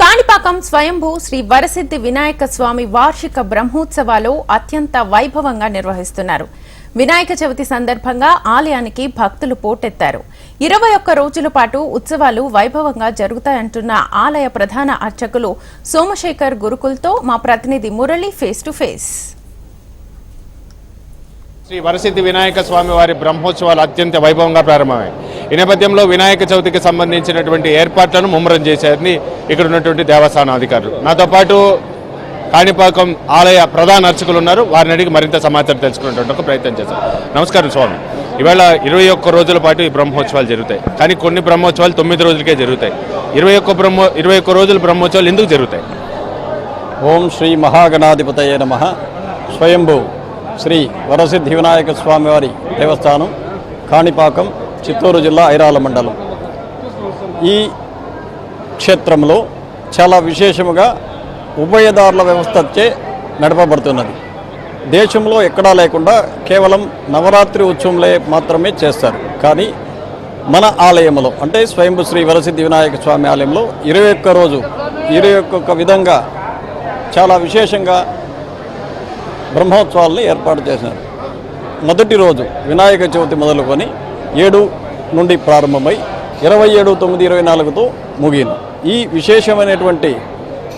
కాణిపాకం స్వయంభూ శ్రీ వరసిద్ధి వినాయక స్వామి వార్షిక బ్రహ్మోత్సవాలు అత్యంత వైభవంగా నిర్వహిస్తున్నారు. వినాయక చవితి సందర్భంగా ఆలయానికి భక్తులు పోటెత్తారు. ఇరవై ఒక్క రోజుల పాటు ఉత్సవాలు వైభవంగా జరుగుతాయంటున్న ఆలయ ప్రధాన అర్చకులు సోమశేఖర్ గురుకుల్తో మా ప్రతినిధి Murali face to face. Shri Varasiddhi Vinayaka Swamy వారి బ్రహ్మోత్సవాలు అత్యంత వైభవంగా ప్రారంభమయ్యాయి. ఈ నేపథ్యంలో వినాయక చవితికి సంబంధించినటువంటి ఏర్పాట్లను ముమ్మరం చేశారని ఇక్కడ ఉన్నటువంటి దేవస్థాన అధికారులు. నాతో పాటు కాణిపాకం ఆలయ ప్రధాన అర్చకులు ఉన్నారు. వారిని అడిగి మరింత సమాచారం తెలుసుకునేటువంటి ఒక ప్రయత్నం చేశాం నమస్కారం స్వామి. ఇవాళ ఇరవై ఒక్క రోజుల పాటు ఈ బ్రహ్మోత్సవాలు జరుగుతాయి. కానీ కొన్ని బ్రహ్మోత్సవాలు తొమ్మిది రోజులకే జరుగుతాయి. ఇరవై ఒక్క బ్రహ్మో ఇరవై ఒక్క రోజుల బ్రహ్మోత్సవాలు ఎందుకు జరుగుతాయి? ఓం శ్రీ మహాగణాధిపతయ నమ. స్వయంభూ శ్రీ వరసిద్ధి వినాయక స్వామివారి దేవస్థానం కాణిపాకం చిత్తూరు జిల్లా ఐరాల మండలం. ఈ క్షేత్రంలో చాలా విశేషముగా ఉభయదారుల వ్యవస్థచే నడపబడుతున్నది. దేశంలో ఎక్కడా లేకుండా కేవలం నవరాత్రి ఉత్సవంలో మాత్రమే చేస్తారు. కానీ మన ఆలయంలో అంటే స్వయంభు శ్రీ వరసిద్ధి వినాయక స్వామి ఆలయంలో ఇరవై ఒక్క రోజు ఇరవై ఒక్కొక్క విధంగా చాలా విశేషంగా బ్రహ్మోత్సవాలను ఏర్పాటు చేశారు. మొదటి రోజు వినాయక చవితి మొదలుకొని ఏడు నుండి ప్రారంభమై ఇరవై ఏడు తొమ్మిది ఇరవై నాలుగుతో ముగియింది ఈ విశేషమైనటువంటి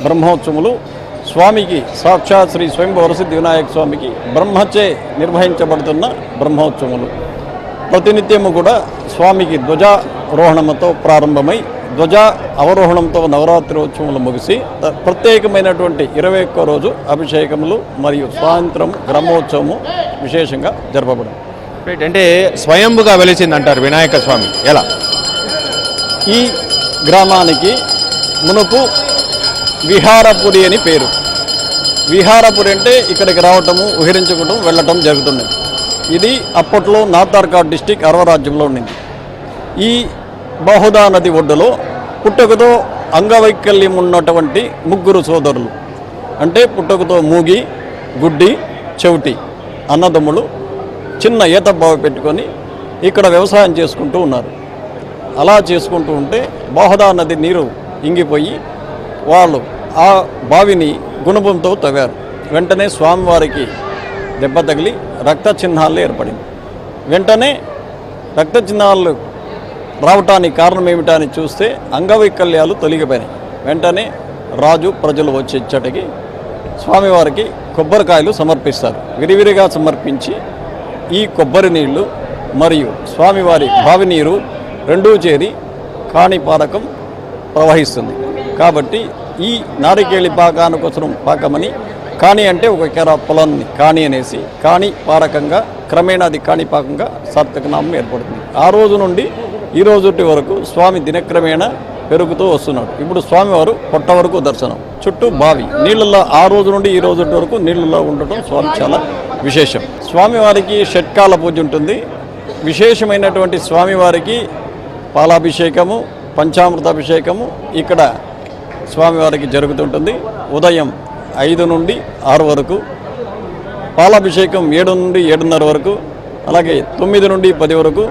బ్రహ్మోత్సవములు స్వామికి సాక్షాత్ శ్రీ స్వయం వరసిద్ధి వినాయక స్వామికి బ్రహ్మచే నిర్వహించబడుతున్న బ్రహ్మోత్సవములు. ప్రతినిత్యము కూడా స్వామికి ధ్వజారోహణంతో ప్రారంభమై ధ్వజ అవరోహణంతో నవరాత్రి ఉత్సవములు ముగిసి ప్రత్యేకమైనటువంటి ఇరవై ఒక్క రోజు అభిషేకములు మరియు సాయంత్రం బ్రహ్మోత్సవము విశేషంగా జరపబడింది అంటే స్వయంభుగా వెలిసింది అంటారు వినాయక స్వామి. ఎలా? ఈ గ్రామానికి మునుపు విహారపురి అని పేరు. విహారపురి అంటే ఇక్కడికి రావటము ఉహరించుకోవటం వెళ్ళటం జరుగుతున్నది ఇది అప్పట్లో నాతార్కాడ్ డిస్టిక్ అరవ రాజ్యంలో ఉండింది. ఈ బహుదా నది ఒడ్డులో పుట్టుకతో అంగవైకల్యం ఉన్నటువంటి ముగ్గురు సోదరులు. అంటే పుట్టుకతో మూగి గుడ్డి చెవిటి అన్నదమ్ములు చిన్న ఈత బావి పెట్టుకొని ఇక్కడ వ్యవసాయం చేసుకుంటూ ఉన్నారు. అలా చేసుకుంటూ ఉంటే బోహదా నది నీరు ఇంగిపోయి వాళ్ళు ఆ బావిని గుణభంతో తవ్వారు. వెంటనే స్వామివారికి దెబ్బ తగిలి రక్త చిహ్నాలు ఏర్పడింది. వెంటనే రక్త చిహ్నాలు రావటానికి కారణం ఏమిటని చూస్తే అంగవైకల్యాలు తొలగిపోయినాయి. వెంటనే రాజు ప్రజలు వచ్చేచ్చటికి స్వామివారికి కొబ్బరికాయలు సమర్పిస్తారు. విరివిరిగా సమర్పించి ఈ కొబ్బరి నీళ్ళు మరియు స్వామివారి బావి నీరు రెండూ చేరి కాణిపాదకం ప్రవహిస్తుంది. కాబట్టి ఈ నారికేళి పాకానుకోసం పాకమని కాణి అంటే ఒక ఎకరా పొలాన్ని కాణి అనేసి కాణి పారకంగా క్రమేణా అది కాణిపాకంగా సార్థక నామం ఏర్పడుతుంది. ఆ రోజు నుండి ఈ రోజుటి వరకు స్వామి దినక్రమేణా పెరుగుతూ వస్తున్నాడు. ఇప్పుడు స్వామివారు పొట్ట వరకు దర్శనం. చుట్టూ బావి. నీళ్ళల్లో ఆ రోజు నుండి ఈ రోజు వరకు నీళ్ళల్లో ఉండటం స్వామి చాలా విశేషం. స్వామివారికి షట్కాల పూజ ఉంటుంది. విశేషమైనటువంటి స్వామివారికి పాలాభిషేకము పంచామృతాభిషేకము ఇక్కడ స్వామివారికి జరుగుతుంటుంది. ఉదయం ఐదు నుండి ఆరు వరకు పాలాభిషేకం ఏడు నుండి ఏడున్నర వరకు అలాగే తొమ్మిది నుండి పది వరకు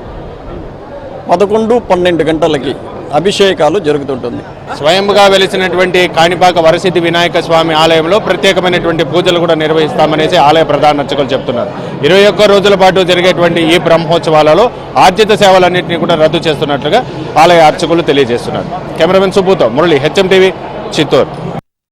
పదకొండు పన్నెండు గంటలకి అభిషేకాలు జరుగుతుంటుంది. స్వయంగా వెలిసినటువంటి కాణిపాక వరసిద్ధి వినాయక స్వామి ఆలయంలో ప్రత్యేకమైనటువంటి పూజలు కూడా నిర్వహిస్తామనేసి ఆలయ ప్రధాన అర్చకులు చెప్తున్నారు. ఇరవై ఒక్క రోజుల పాటు జరిగేటువంటి ఈ బ్రహ్మోత్సవాలలో ఆర్జిత సేవలన్నింటినీ కూడా రద్దు చేస్తున్నట్లుగా ఆలయ అర్చకులు తెలియజేస్తున్నారు. కెమెరామెన్ సుబ్బుతో మురళి హెచ్ఎం టీవీ చిత్తూరు.